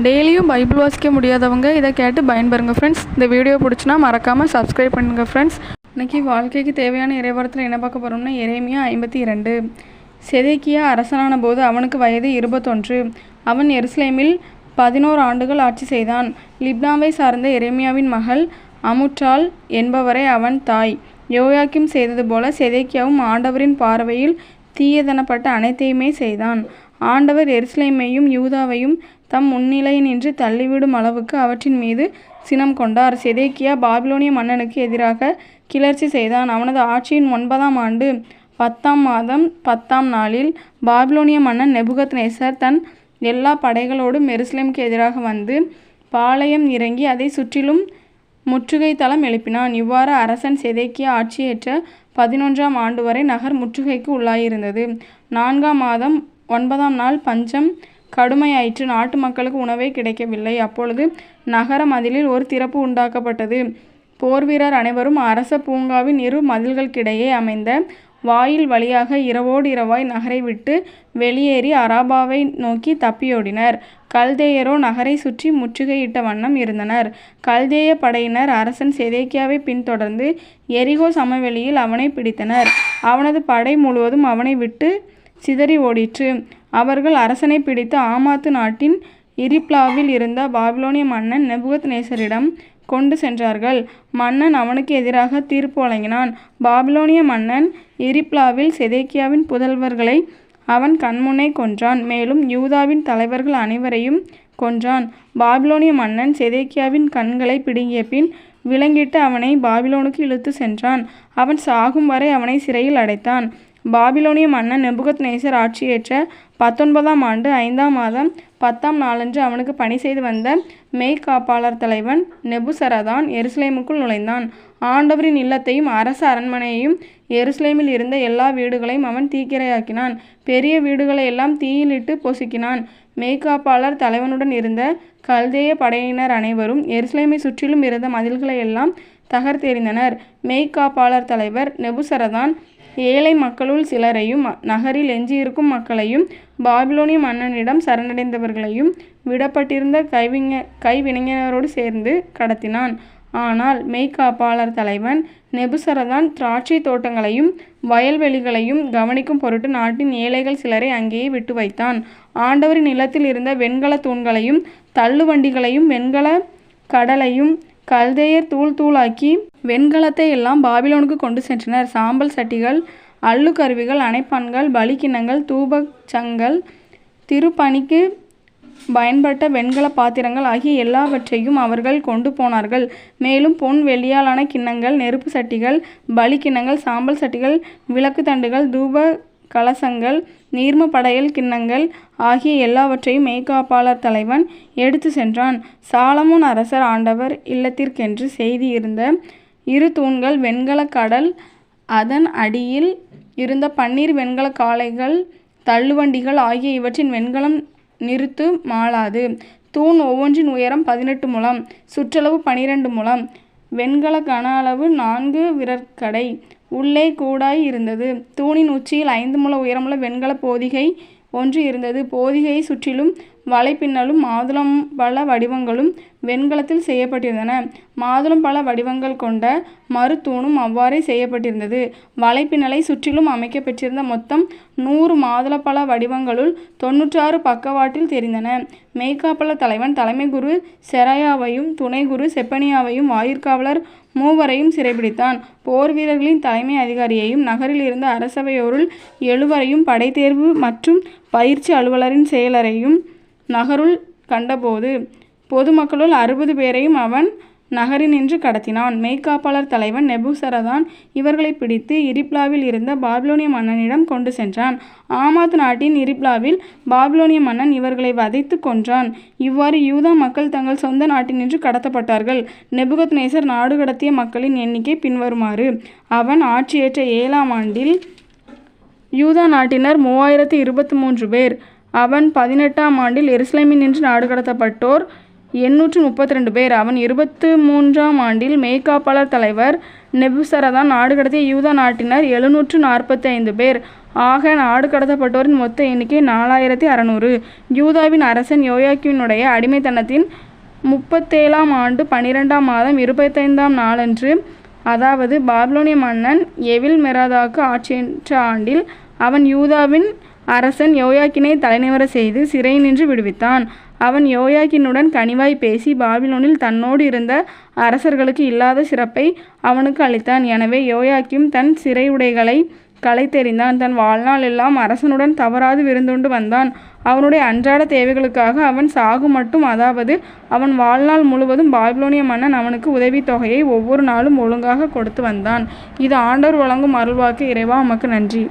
டெய்லியும் பைபிள் வாசிக்க முடியாதவங்க இதை கேட்டு பயன்பெறுங்க ஃப்ரெண்ட்ஸ் இந்த வீடியோ பிடிச்சினா மறக்காமல் சப்ஸ்கிரைப் பண்ணுங்கள் ஃப்ரெண்ட்ஸ் இன்னைக்கு வாழ்க்கைக்கு தேவையான இறைவரத்தில் என்ன பார்க்க போகிறோம்னா எரேமியா ஐம்பத்தி இரண்டு. செதேக்கியா அரசனான போது அவனுக்கு வயது இருபத்தொன்று. அவன் எருசலேமில் பதினோரு ஆண்டுகள் ஆட்சி செய்தான். லிப்னாவை சார்ந்த எரேமியாவின் மகள் அமுற்றால் என்பவரை அவன் தாய். யோயாக்கிம் செய்தது போல செதேக்கியாவும் ஆண்டவரின் பார்வையில் தீயதனப்பட்ட அனைத்தையுமே செய்தான். ஆண்டவர் எருசலேமையும் யூதாவையும் தம் முன்னிலை நின்று தள்ளிவிடும் அளவுக்கு அவற்றின் மீது சினம் கொண்டார். செதேக்கியா பாபிலோனிய மன்னனுக்கு எதிராக கிளர்ச்சி செய்தான். அவனது ஆட்சியின் ஒன்பதாம் ஆண்டு பத்தாம் மாதம் பத்தாம் நாளில் பாபிலோனிய மன்னன் நெபுகத் நேசர் தன் எல்லா படைகளோடும் எருசலேமுக்கு எதிராக வந்து பாளையம் இறங்கி அதை சுற்றிலும் முற்றுகை தளம் எழுப்பினான். இவ்வாறு அரசன் செதேக்கிய ஆட்சியேற்ற பதினொன்றாம் ஆண்டு வரை நகர் முற்றுகைக்கு உள்ளாயிருந்தது. நான்காம் மாதம் ஒன்பதாம் நாள் பஞ்சம் கடுமையாயிற்று. நாட்டு மக்களுக்கு உணவே கிடைக்கவில்லை. அப்பொழுது நகர மதிலில் ஒரு திறப்பு உண்டாக்கப்பட்டது. போர்வீரர் அனைவரும் அரச பூங்காவின் இரு மதில்களுக்கிடையே அமைந்த வாயில் வழியாக இரவோடு இரவாய் நகரை விட்டு வெளியேறி அராபாவை நோக்கி தப்பியோடினர். கல்தேயரோ நகரை சுற்றி முற்றுகையிட்ட வண்ணம் இருந்தனர். கல்தேய படையினர் அரசன் செதேக்கியாவை பின்தொடர்ந்து எரிகோ சமவெளியில் அவனை பிடித்தனர். அவனது படை முழுவதும் அவனை விட்டு சிதறி ஓடிற்று. அவர்கள் அரசனை பிடித்து ஆமாத்து நாட்டின் இரிப்லாவில் இருந்த பாபிலோனிய மன்னன் நெபுகத் நேசரிடம் கொண்டு சென்றார்கள். மன்னன் அவனுக்கு எதிராக தீர்ப்பு வழங்கினான். பாபிலோனிய மன்னன் இரிப்லாவில் செதேக்கியாவின் புதல்வர்களை அவன் கண்முன்னே கொன்றான். மேலும் யூதாவின் தலைவர்கள் அனைவரையும் கொன்றான். பாபிலோனிய மன்னன் செதேக்கியாவின் கண்களை பிடுங்கிய பின் விலங்கிட்டு அவனை பாபிலோனுக்கு இழுத்து சென்றான். அவன் சாகும் வரை அவனை சிறையில் அடைத்தான். பாபிலோனிய மன்னன் நெபுகத் நேசர் ஆட்சியேற்ற பத்தொன்பதாம் ஆண்டு ஐந்தாம் மாதம் பத்தாம் நாளன்று அவனுக்கு பணி செய்து வந்த மெய்காப்பாளர் தலைவன் நெபுசரதான் எருசலேமுக்குள் நுழைந்தான். ஆண்டவரின் இல்லத்தையும் அரச அரண்மனையையும் எருசலேமில் இருந்த எல்லா வீடுகளையும் அவன் தீக்கிரையாக்கினான். பெரிய வீடுகளை எல்லாம் தீயிலிட்டு பொசுக்கினான் மெய்காப்பாளர் தலைவனுடன் இருந்த கல்தேய படையினர் அனைவரும் எருசலேமை சுற்றிலும் இருந்த மதில்களை எல்லாம் தகர்த்தெறிந்தனர் மெய்காப்பாளர் தலைவர் நெபுசரதான் ஏழை மக்களுள் சிலரையும் நகரில் எஞ்சியிருக்கும் மக்களையும் பாபிலோனிய மன்னனிடம் சரணடைந்தவர்களையும் விடப்பட்டிருந்த கைவிஞ கைவினைஞரோடு சேர்ந்து கடத்தினான். ஆனால் மெய்காப்பாளர் தலைவன் நெபுசரதான் திராட்சை தோட்டங்களையும் வயல்வெளிகளையும் கவனிக்கும் பொருட்டு நாட்டின் ஏழைகள் சிலரை அங்கேயே விட்டு வைத்தான். ஆண்டவரின் நிலத்தில் இருந்த வெண்கல தூண்களையும் தள்ளுவண்டிகளையும் வெண்கல கடலையும் கல்தையர் தூள் தூளாக்கி வெண்கலத்தை எல்லாம் பாபிலோனுக்கு கொண்டு சென்றனர். சாம்பல் சட்டிகள் அள்ளுக்கருவிகள் அணைப்பான்கள் பலிக்கிண்ணங்கள் தூபச்சங்கள் திருப்பணிக்கு பயன்பட்ட வெண்கல பாத்திரங்கள் ஆகிய எல்லாவற்றையும் அவர்கள் கொண்டு போனார்கள். மேலும் பொன் வெள்ளியாலான கிண்ணங்கள் நெருப்பு சட்டிகள் பலிக்கிணங்கள் சாம்பல் சட்டிகள் விளக்கு தண்டுகள் தூப கலசங்கள் நீர்ம படையல் கிண்ணங்கள் ஆகிய எல்லாவற்றையும் மேய்காப்பாளர் தலைவன் எடுத்து சென்றான். சாலமோன் அரசர் ஆண்டவர் இல்லத்திற்கென்று செய்தி இருந்த இரு தூண்கள் வெண்கல கடல் அதன் அடியில் இருந்த பன்னீர் வெண்கல காளைகள் தள்ளுவண்டிகள் ஆகிய இவற்றின் வெண்கலம் நிறுத்து மாளாது. தூண் ஒவ்வொன்றின் உயரம் பதினெட்டு முழம் சுற்றளவு பனிரெண்டு முழம் வெண்கல கன அளவு நான்கு விரற்கடை. உள்ளே கூடாய் இருந்தது. தூணின் உச்சியில் ஐந்து முழ உயரமுள்ள வெண்கல போதிகை ஒன்று இருந்தது. போதிகையை சுற்றிலும் வலைப்பின்னலும் மாதுளம் பல வடிவங்களும் வெண்கலத்தில் செய்யப்பட்டிருந்தன. மாதுளம் பல வடிவங்கள் கொண்ட மறுத்தூணும் அவ்வாறே செய்யப்பட்டிருந்தது. வலைப்பின்னலை சுற்றிலும் அமைக்கப்பெற்றிருந்த மொத்தம் நூறு மாதுளப்பழ வடிவங்களுள் தொன்னூற்றாறு பக்கவாட்டில் தெரிந்தன. மெய்காப்பல தலைவன் தலைமை குரு செராயாவையும் துணை குரு செப்பனியாவையும் வாயிற்காவலர் மூவரையும் சிறைபிடித்தான். போர் வீரர்களின் தலைமை அதிகாரியையும் நகரில் இருந்த அரசவையோருள் எழுவரையும் படைத்தேர்வு மற்றும் பயிற்சி அலுவலரின் செயலரையும் நகருள் கண்டபோது பொதுமக்களுள் அறுபது பேரையும் அவன் நகரினின்று கடத்தினான். மெய்காப்பாளர் தலைவன் நெபுசரதான் இவர்களை பிடித்து இரிப்லாவில் இருந்த பாபிலோனிய மன்னனிடம் கொண்டு சென்றான். ஆமாத் நாட்டின் இரிப்லாவில் பாபிலோனிய மன்னன் இவர்களை வதைத்து கொன்றான். இவ்வாறு யூதா மக்கள் தங்கள் சொந்த நாட்டினின்று கடத்தப்பட்டார்கள். நெபுகத் நேசர் நாடு கடத்திய மக்களின் எண்ணிக்கை பின்வருமாறு. அவன் ஆட்சியேற்ற ஏழாம் ஆண்டில் யூதா நாட்டினர் மூவாயிரத்தி இருபத்தி மூன்று பேர். அவன் பதினெட்டாம் ஆண்டில் எருசலேமினின்று நாடு கடத்தப்பட்டோர் எண்ணூற்று முப்பத்தி ரெண்டு பேர். அவன் இருபத்து மூன்றாம் ஆண்டில் மேய்காப்பாளர் தலைவர் நெபுசரதான் நாடு கடத்திய யூதா நாட்டினர். எழுநூற்று நாற்பத்தி ஐந்து பேர். ஆக நாடு கடத்தப்பட்டோரின் மொத்த எண்ணிக்கை நாலாயிரத்தி அறநூறு. யூதாவின் அரசன் யோயாக்கினுடைய அடிமைத்தனத்தின் முப்பத்தேழாம் ஆண்டு பனிரெண்டாம் மாதம் இருபத்தைந்தாம் நாளன்று அதாவது பாப்லோனிய மன்னன் எவில் மெராதாக்கு ஆட்சியற்ற ஆண்டில் அவன் யூதாவின் அரசன் யோயாக்கினை தலைநிவர செய்து சிறை நின்று விடுவித்தான். அவன் யோயாக்கினுடன் கனிவாய் பேசி பாபிலோனில் தன்னோடு இருந்த அரசர்களுக்கு இல்லாத சிறப்பை அவனுக்கு அளித்தான். எனவே யோயாக்கிம் தன் சிறையுடைகளை களைத்தெறிந்தான். தன் வாழ்நாள் எல்லாம் அரசனுடன் தவறாது விருந்துண்டு வந்தான். அவனுடைய அன்றாட தேவைகளுக்காக அவன் சாகு மட்டும் அதாவது அவன் வாழ்நாள் முழுவதும் பாபிலோனிய மன்னன் அவனுக்கு உதவித் தொகையை ஒவ்வொரு நாளும் ஒழுங்காக கொடுத்து வந்தான். இது ஆண்டவர் வழங்கும் அருள்வாக்கு. இறைவா உமக்கு நன்றி.